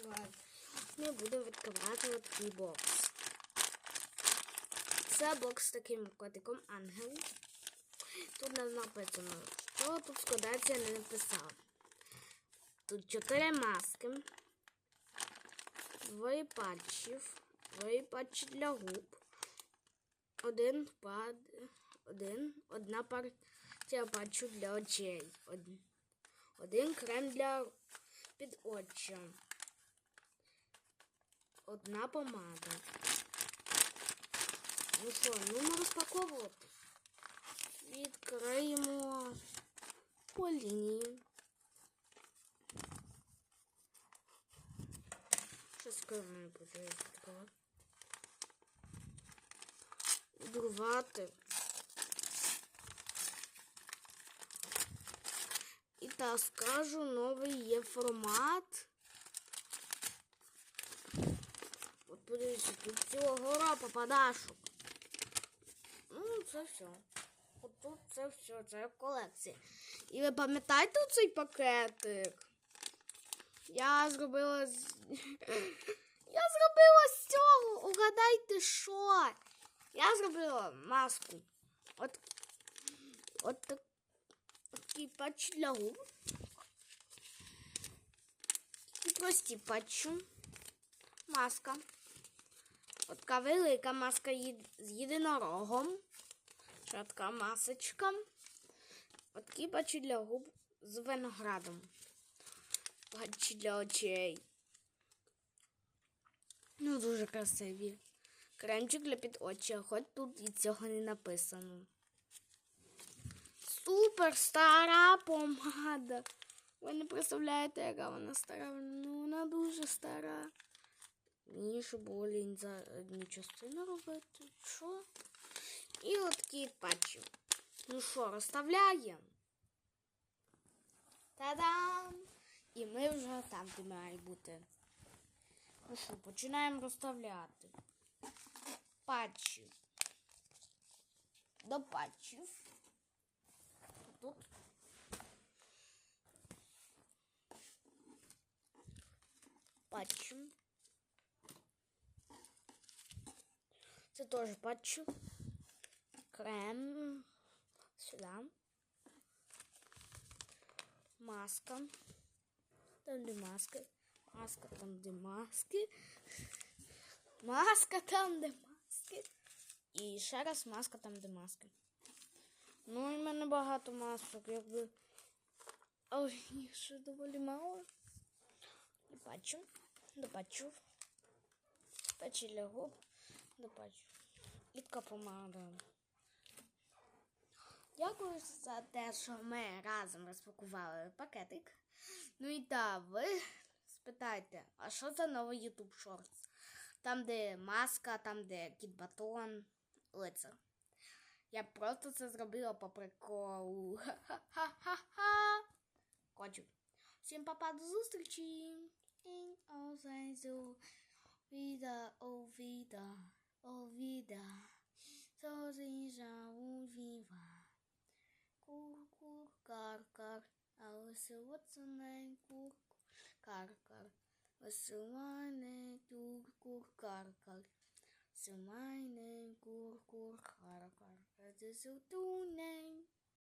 відкриваємо. Ми будемо відкривати такий бокс. Це бокс з таким котиком ангел. Тут нам написано, що тут складається, я не написав. Тут чотири маски, двоє патчів, двоє патчі для губ, один пад, один, одна партія патчу для очей, один крем для під очі, одна помада. Ну що, ну розпаковувати. Відкриємо по лінії. Що скоро не буду відкривати. Відрувати. І так скажу, новий є формат. От подивіться, тут ціла гора попадашок. Ну, це все. От тут це все, це колекція. І ви пам'ятаєте цей пакетик? Я зробила з. Я зробила з цього. Угадайте, що? Я зробила маску. От, от так, такий патч для губ. І прості патчу. Маска. От така велика маска з єдинорогом. Ще така масочка. От такі патчі для губ з виноградом. Патчі для очей. Ну, дуже красиві. Кремчик для під очі, хоч тут і цього не написано. Супер стара помада. Ви не представляєте, яка вона стара. Ну, вона дуже стара. Мені ще було лінь за одну частину робити. Що? І от такі патчі. Ну що, розставляємо? Та-дам! І ми вже там, де має бути. Ну що, починаємо розставляти. Патчі. До патчів. Тут. Патчі. Це теж патчі. Крем. Сюда. Маска. Там де маски. Маска там, де маски. Маска там, де маски. І ще раз маска там, де маски. Ну, і в мене багато масок, якби. Але їх ще доволі мало. Не бачу. Не бачу. Печі для губ. Не бачу. І помада. Дякую за те, що ми разом розпакували пакетик. Ну і так, ви спитайте, а що це новий YouTube Shorts? Там, де маска, там, де кіт батон, лицар. Я просто це зробила по приколу. Ха-ха-ха-ха. Хочу. Всім папа, до зустрічі. In Ozenzu. ouvida, sozinha um viva. Curcur, car, car, ao seu outro nem curcur, car, car. Você mãe nem car, car. Seu mãe nem curcur, car, car. Seu tu nem.